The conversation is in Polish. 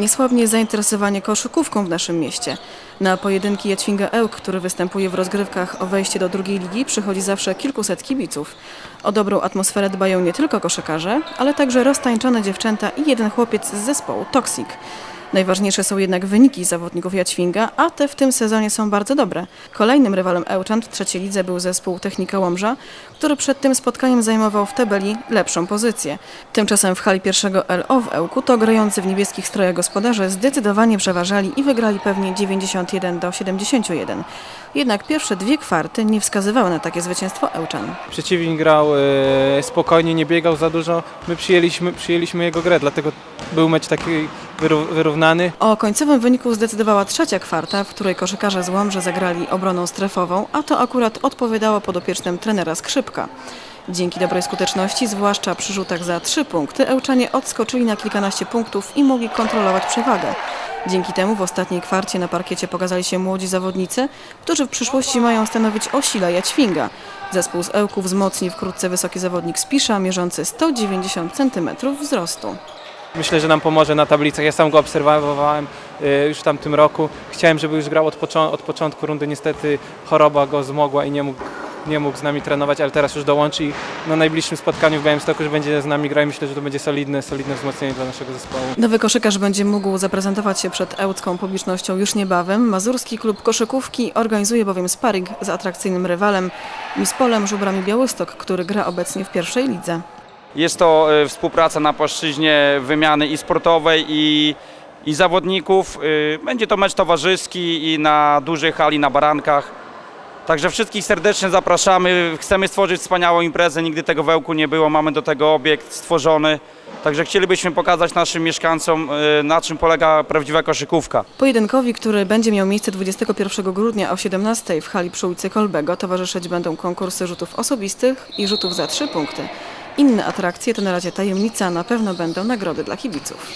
Niesłabnie zainteresowanie koszykówką w naszym mieście. Na pojedynki Jadźwinga Ełk, który występuje w rozgrywkach o wejście do drugiej ligi, przychodzi zawsze kilkuset kibiców. O dobrą atmosferę dbają nie tylko koszykarze, ale także roztańczone dziewczęta i jeden chłopiec z zespołu Toxic. Najważniejsze są jednak wyniki zawodników Jadźwinga, a te w tym sezonie są bardzo dobre. Kolejnym rywalem Ełczan w trzeciej lidze był zespół Technika Łomża, który przed tym spotkaniem zajmował w tabeli lepszą pozycję. Tymczasem w hali pierwszego LO w Ełku to grający w niebieskich strojach gospodarze zdecydowanie przeważali i wygrali pewnie 91 do 71. Jednak pierwsze dwie kwarty nie wskazywały na takie zwycięstwo Ełczan. Przeciwnik grał e, spokojnie, nie biegał za dużo. My przyjęliśmy, przyjęliśmy jego grę, dlatego był mecz taki wyró- wyrównany. O końcowym wyniku zdecydowała trzecia kwarta, w której koszykarze z Łomży zagrali obroną strefową, a to akurat odpowiadało podopiecznym trenera Skrzypka. Dzięki dobrej skuteczności, zwłaszcza przy rzutach za trzy punkty, Ełczanie odskoczyli na kilkanaście punktów i mogli kontrolować przewagę. Dzięki temu w ostatniej kwarcie na parkiecie pokazali się młodzi zawodnicy, którzy w przyszłości mają stanowić o sile Jaćwinga. Zespół z Ełków wzmocni wkrótce wysoki zawodnik Spisza, mierzący 190 cm wzrostu. Myślę, że nam pomoże na tablicach. Ja sam go obserwowałem e, już w tamtym roku. Chciałem, żeby już grał od, począ- od początku rundy. Niestety choroba go zmogła i nie mógł, nie mógł z nami trenować, ale teraz już dołączy i na najbliższym spotkaniu w Białymstoku już będzie z nami grał i myślę, że to będzie solidne, solidne wzmocnienie dla naszego zespołu. Nowy koszykarz będzie mógł zaprezentować się przed ełcką publicznością już niebawem. Mazurski klub koszykówki organizuje bowiem sparring z atrakcyjnym rywalem Mispolem Żubrami Białystok, który gra obecnie w pierwszej lidze. Jest to e, współpraca na płaszczyźnie wymiany i sportowej, i, i zawodników. E, Będzie to mecz towarzyski i na dużej hali na Barankach. Także wszystkich serdecznie zapraszamy. Chcemy stworzyć wspaniałą imprezę. Nigdy tego wełku nie było. Mamy do tego obiekt stworzony. Także chcielibyśmy pokazać naszym mieszkańcom, e, na czym polega prawdziwa koszykówka. Pojedynkowi, który będzie miał miejsce 21 grudnia o 17 w hali przy ulicy Kolbego, towarzyszyć będą konkursy rzutów osobistych i rzutów za trzy punkty. Inne atrakcje to na razie tajemnica, na pewno będą nagrody dla kibiców.